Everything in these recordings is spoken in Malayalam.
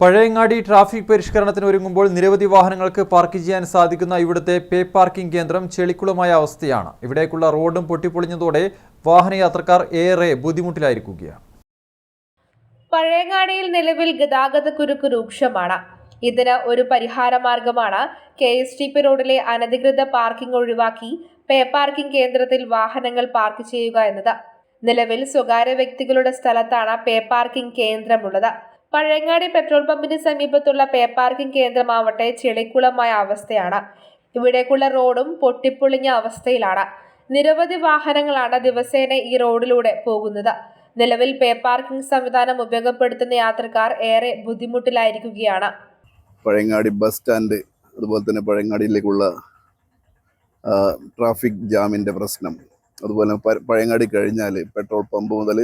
പഴയങ്ങാടി ട്രാഫിക് പരിഷ്കരണത്തിന് ഒരുങ്ങുമ്പോൾ നിരവധി വാഹനങ്ങൾക്ക് പാർക്ക് ചെയ്യാൻ സാധിക്കുന്ന ഇവിടുത്തെ പേ പാർക്കിംഗ് കേന്ദ്രം ചെളിക്കുളമായ അവസ്ഥയാണ്. ഇവിടേക്കുള്ള റോഡും പൊട്ടിപ്പൊളിഞ്ഞതോടെ വാഹനയാത്രക്കാർ ഏറെ ബുദ്ധിമുട്ടിലായിരിക്കുകയാണ്. പഴയങ്ങാടിയിൽ നിലവിൽ ഗതാഗത കുരുക്ക് രൂക്ഷമാണ്. ഇതിന് ഒരു പരിഹാര മാർഗമാണ് കെ എസ് ടി പി റോഡിലെ അനധികൃത പാർക്കിംഗ് ഒഴിവാക്കി പേ പാർക്കിംഗ് കേന്ദ്രത്തിൽ വാഹനങ്ങൾ പാർക്ക് ചെയ്യുക എന്നത്. നിലവിൽ സ്വകാര്യ വ്യക്തികളുടെ സ്ഥലത്താണ് പേ പാർക്കിംഗ് കേന്ദ്രമുള്ളത്. പഴയങ്ങാടി പെട്രോൾ പമ്പിന് സമീപത്തുള്ള പേ പാർക്കിംഗ് കേന്ദ്രമാവട്ടെ ചെളിക്കുളമായ അവസ്ഥയാണ്. ഇവിടേക്കുള്ള റോഡും പൊട്ടിപ്പൊളിഞ്ഞ അവസ്ഥയിലാണ്. നിരവധി വാഹനങ്ങളാണ് ദിവസേന ഈ റോഡിലൂടെ പോകുന്നത്. നിലവിൽ പേ പാർക്കിംഗ് സംവിധാനം ഉപയോഗപ്പെടുത്തുന്ന യാത്രക്കാർ ഏറെ ബുദ്ധിമുട്ടിലായിരിക്കുകയാണ്. പഴയങ്ങാടി ബസ് സ്റ്റാൻഡ് അതുപോലെ തന്നെ പഴയങ്ങാടിയിലേക്കുള്ള ട്രാഫിക് ജാമിന്റെ പ്രശ്നം. അതുപോലെ പഴയങ്ങാടി കഴിഞ്ഞാൽ പെട്രോൾ പമ്പ് മുതൽ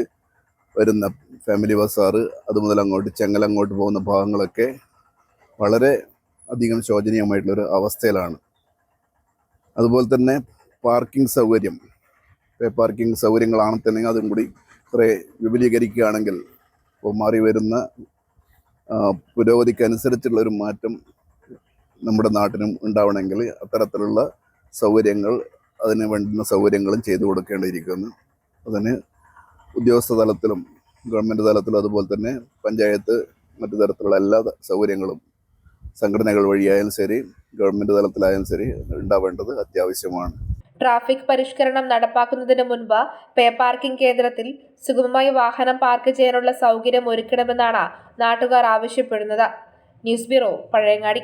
വരുന്ന ഫാമിലി ബസ്സാറ് അതുമുതൽ അങ്ങോട്ട് ചെങ്ങൽ അങ്ങോട്ട് പോകുന്ന ഭാഗങ്ങളൊക്കെ വളരെ അധികം ശോചനീയമായിട്ടുള്ളൊരു അവസ്ഥയിലാണ്. അതുപോലെ തന്നെ പാർക്കിംഗ് സൗകര്യം. പാർക്കിംഗ് സൗകര്യങ്ങളാണെന്നുണ്ടെങ്കിൽ അതും കൂടി കുറേ വിപുലീകരിക്കുകയാണെങ്കിൽ ഇപ്പോൾ മാറി വരുന്ന പുരോഗതിക്കനുസരിച്ചുള്ളൊരു മാറ്റം നമ്മുടെ നാട്ടിനും ഉണ്ടാവണമെങ്കിൽ അത്തരത്തിലുള്ള സൗകര്യങ്ങൾ അതിന് വേണ്ടുന്ന സൗകര്യങ്ങളും ചെയ്തു കൊടുക്കേണ്ടിയിരിക്കുന്നു. അതിന് ഉദ്യോഗസ്ഥ തലത്തിലും ഗവൺമെന്റ് തലത്തിലും അതുപോലെ തന്നെ പഞ്ചായത്ത് മറ്റു തരത്തിലുള്ള എല്ലാ സൗകര്യങ്ങളും സംഘടനകൾ വഴിയായാലും ശരി ഗവൺമെന്റ് തലത്തിലായാലും ശരി ഉണ്ടാവേണ്ടത് അത്യാവശ്യമാണ്. ട്രാഫിക് പരിഷ്കരണം നടപ്പാക്കുന്നതിന് മുൻപ് പേ പാർക്കിംഗ് കേന്ദ്രത്തിൽ സുഗമമായി വാഹനം പാർക്ക് ചെയ്യാനുള്ള സൗകര്യം ഒരുക്കണമെന്നാണ് നാട്ടുകാർ ആവശ്യപ്പെടുന്നത്. News bureau Pazhayangadi.